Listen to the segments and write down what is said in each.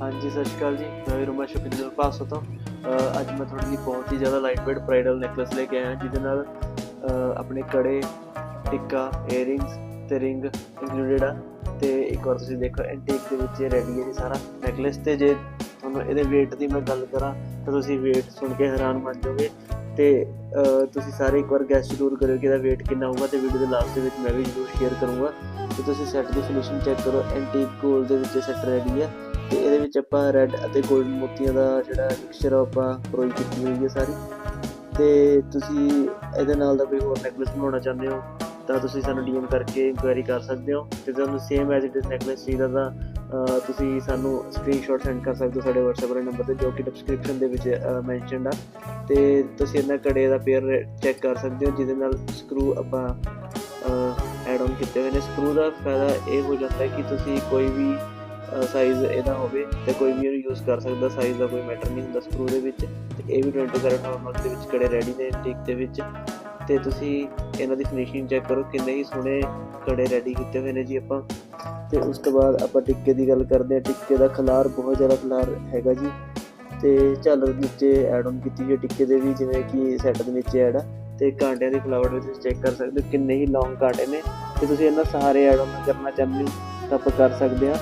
ਹਾਂਜੀ, ਸਤਿ ਸ਼੍ਰੀ ਅਕਾਲ ਜੀ। ਮੈਂ ਵੀ ਰਮਾ ਸ਼ੁਕਰੀਆ ਪਾਸੋਂ ਤੋਂ। ਅੱਜ ਮੈਂ ਤੁਹਾਡੇ ਲਈ ਬਹੁਤ ਹੀ ਜ਼ਿਆਦਾ ਲਾਈਟ ਵੇਟ ਬ੍ਰਾਈਡਲ ਨੈਕਲੇਸ ਲੈ ਕੇ ਆਇਆ, ਜਿਹਦੇ ਨਾਲ ਆਪਣੇ ਕੜੇ, ਟਿੱਕਾ ਏਅਰਿੰਗਸ ਤੇ ਰਿੰਗ ਇੰਕਲੂਡਡ ਆ। ਤੇ ਇੱਕ ਵਾਰ ਤੁਸੀਂ ਦੇਖੋ ਐਂਟੀਕ ਦੇ ਵਿੱਚ ਰੈਡੀ ਹੈ ਜੀ ਸਾਰਾ ਨੈਕਲੇਸ ਤੇ ਜੇ ਤੁਹਾਨੂੰ ਇਹਦੇ weight ਦੀ ਮੈਂ ਗੱਲ ਕਰਾਂ, ਤਾਂ ਤੁਸੀਂ weight ਸੁਣ ਕੇ ਹੈਰਾਨ ਬਣ ਜਾਓਗੇ। ਤੇ ਤੁਸੀਂ ਸਾਰੇ ਇੱਕ ਵਾਰ ਗੈਸ ਜ਼ਰੂਰ ਕਰਿਓ ਕਿ ਇਹਦਾ weight ਕਿੰਨਾ ਹੋਊਗਾ ਤੇ ਵੀਡੀਓ ਦੇ ਲਾਸਟ ਦੇ ਵਿੱਚ ਮੈਂ ਵੀ ਜ਼ਰੂਰ ਸ਼ੇਅਰ ਕਰੂੰਗਾ। ਤੇ ਤੁਸੀਂ ਸੈੱਟ ਦੀ ਫਿਨਿਸ਼ਿੰਗ ਚੈੱਕ ਕਰੋ ਐਂਟੀਕ ਗੋਲਡ ਦੇ ਵਿੱਚ ਸੈੱਟ ਰੈਡੀ ਹੈ। ਤੇ ਇਹਦੇ ਵਿੱਚ ਆਪਾਂ ਰੈੱਡ ਅਤੇ 골ਡਨ ਮੋਤੀਆਂ ਦਾ ਜਿਹੜਾ ਮਿਕਸਚਰ ਆਪਾਂ ਪ੍ਰੋਈ ਕੀਤੀ ਹੋਈ ਹੈ ਸਾਰੀ। ਤੇ ਤੁਸੀਂ ਇਹਦੇ ਨਾਲ ਦਾ ਕੋਈ ਹੋਰ ਨੈਕਲੇਸ ਬਣਾਉਣਾ ਚਾਹੁੰਦੇ ਹੋ, ਤਾਂ ਤੁਸੀਂ ਸਾਨੂੰ ਡੀਐਮ ਕਰਕੇ ਇਨਕੁਆਇਰੀ ਕਰ ਸਕਦੇ ਹੋ। ਤੇ ਤੁਹਾਨੂੰ same as it is necklace ਚਾਹੀਦਾ ਤਾਂ ਤੁਸੀਂ ਸਾਨੂੰ ਸਕਰੀਨਸ਼ਾਟ ਸੈਂਡ ਕਰ ਸਕਦੇ ਹੋ ਸਾਡੇ WhatsApp ਵਾਲੇ ਨੰਬਰ ਤੇ, ਜੋ ਕਿ ਡਿਸਕ੍ਰਿਪਸ਼ਨ ਦੇ ਵਿੱਚ ਮੈਂਸ਼ਨਡ ਆ। ਤੇ ਤੁਸੀਂ ਇਹਨਾਂ ਕੜੇ ਦਾ ਪੇਅਰ ਚੈੱਕ ਕਰ ਸਕਦੇ ਹੋ, ਜਿਹਦੇ ਨਾਲ ਸਕਰੂ ਆਪਾਂ ਐਡ ਆਨ ਕੀਤੇ ਹੋਏ ਨੇ। ਸਕਰੂ ਦਾ ਫਾਇਦਾ ਇਹ ਹੋ ਜਾਂਦਾ ਹੈ ਕਿ ਤੁਸੀਂ ਕੋਈ ਵੀ ਸਾਈਜ਼ ਇਹਦਾ ਹੋਵੇ ਤੇ ਕੋਈ ਵੀ ਇਹਨੂੰ ਯੂਜ਼ ਕਰ ਸਕਦਾ ਸਾਈਜ਼ ਦਾ ਕੋਈ ਮੈਟਰ ਨਹੀਂ ਹੁੰਦਾ ਸਕਰੂ ਦੇ ਵਿੱਚ ਤੇ ਇਹ ਵੀ 20 ਕੈਰਟ ਨਾਰਮਲ ਦੇ ਵਿੱਚ ਕੜੇ ਰੈਡੀ ਨੇ ਟਿਕ ਦੇ ਵਿੱਚ ਤੇ ਤੁਸੀਂ ਇਹਨਾਂ ਦੀ ਫਿਨਿਸ਼ਿੰਗ ਚੈੱਕ ਕਰੋ ਕਿੰਨੇ ਹੀ ਸੋਹਣੇ ਕੜੇ ਰੈਡੀ ਕੀਤੇ ਹੋਏ ਨੇ ਜੀ ਆਪਾਂ ਤੇ ਉਸ ਤੋਂ ਬਾਅਦ ਆਪਾਂ ਟਿੱਕੇ ਦੀ ਗੱਲ ਕਰਦੇ ਹਾਂ, ਟਿੱਕੇ ਦਾ ਖਲਾਰ ਬਹੁਤ ਜ਼ਿਆਦਾ ਖਲਾਰ ਹੈਗਾ ਜੀ ਤੇ ਝਾਲਰ ਨੀਚੇ ਐਡ ਆਨ ਕੀਤੀ ਹੋਈ ਹੈ ਟਿੱਕੇ ਦੇ ਵੀ, ਜਿਵੇਂ ਕਿ ਸੈੱਟ ਦੇ ਨੀਚੇ ਐਡ ਆ ਤੇ ਕਾਂਟਿਆਂ ਦੀ ਫਲਾਵਟ ਵੀ ਤੁਸੀਂ ਚੈੱਕ ਕਰ ਸਕਦੇ ਹੋ ਕਿੰਨੇ ਹੀ ਲੌਂਗ ਕਾਂਟੇ ਨੇ ਤੇ ਤੁਸੀਂ ਇਹਨਾਂ ਸਾਰੇ ਐਡ ਆਨ ਕਰਨਾ ਚਾਹੁੰਦੇ ਹੋ ਤਾਂ ਆਪਾਂ ਕਰ ਸਕਦੇ ਹਾਂ।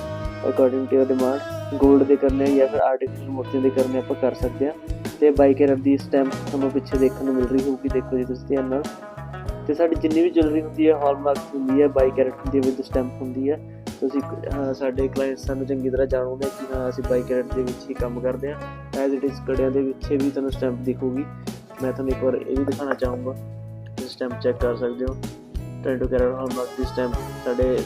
ਅਕੋਰਡਿੰਗ ਟੂ ਡਿਮਾਂਡ ਗੋਲਡ ਦੇ ਕਰਨੇ ਜਾਂ ਫਿਰ ਆਰਟੀਫੀਸ਼ੀਅਲ ਮੋਤੀਆਂ ਦੇ ਕਰਨੇ ਆਪਾਂ ਕਰ ਸਕਦੇ ਹਾਂ ਤੇ ਬਾਈ ਕੈਰਟ ਦੀ ਸਟੈਂਪ ਤੁਹਾਨੂੰ ਪਿੱਛੇ ਦੇਖਣ ਨੂੰ ਮਿਲ ਰਹੀ ਹੋਊਗੀ, ਦੇਖੋ ਜੀ ਤੁਸੀਂ ਧਿਆਨ ਨਾਲ। ਤੇ ਸਾਡੀ ਜਿੰਨੀ ਵੀ ਜੁਐਲਰੀ ਹੁੰਦੀ ਹੈ ਹਾਲਮਾਰਕ ਹੁੰਦੀ ਹੈ ਬਾਈ ਕੈਰਟ ਹੁੰਦੀ ਹੈ ਸਟੈਂਪ ਹੁੰਦੀ ਹੈ ਤੁਸੀਂ ਸਾਡੇ ਕਲਾਇੰਟ ਸਾਨੂੰ ਚੰਗੀ ਤਰ੍ਹਾਂ ਜਾਣੂਗੇ ਕਿ ਹਾਂ, ਅਸੀਂ ਬਾਈ ਕੈਰਟ ਦੇ ਵਿੱਚ ਹੀ ਕੰਮ ਕਰਦੇ ਹਾਂ ਐਜ਼ ਇਟ ਇਜ਼ ਕੜਿਆਂ ਦੇ ਵਿੱਚ ਵੀ ਤੁਹਾਨੂੰ ਸਟੈਂਪ ਦਿਖੂਗੀ। ਮੈਂ ਤੁਹਾਨੂੰ ਇੱਕ ਵਾਰ ਇਹ ਵੀ ਦਿਖਾਉਣਾ ਚਾਹੂੰਗਾ ਤੁਸੀਂ ਸਟੈਂਪ ਚੈੱਕ ਕਰ ਸਕਦੇ ਹੋ। 22 ਕੈਰਟ ਹਾਲਮਾਰਕ ਦੀ ਸਟੈਂਪ ਸਾਡੇ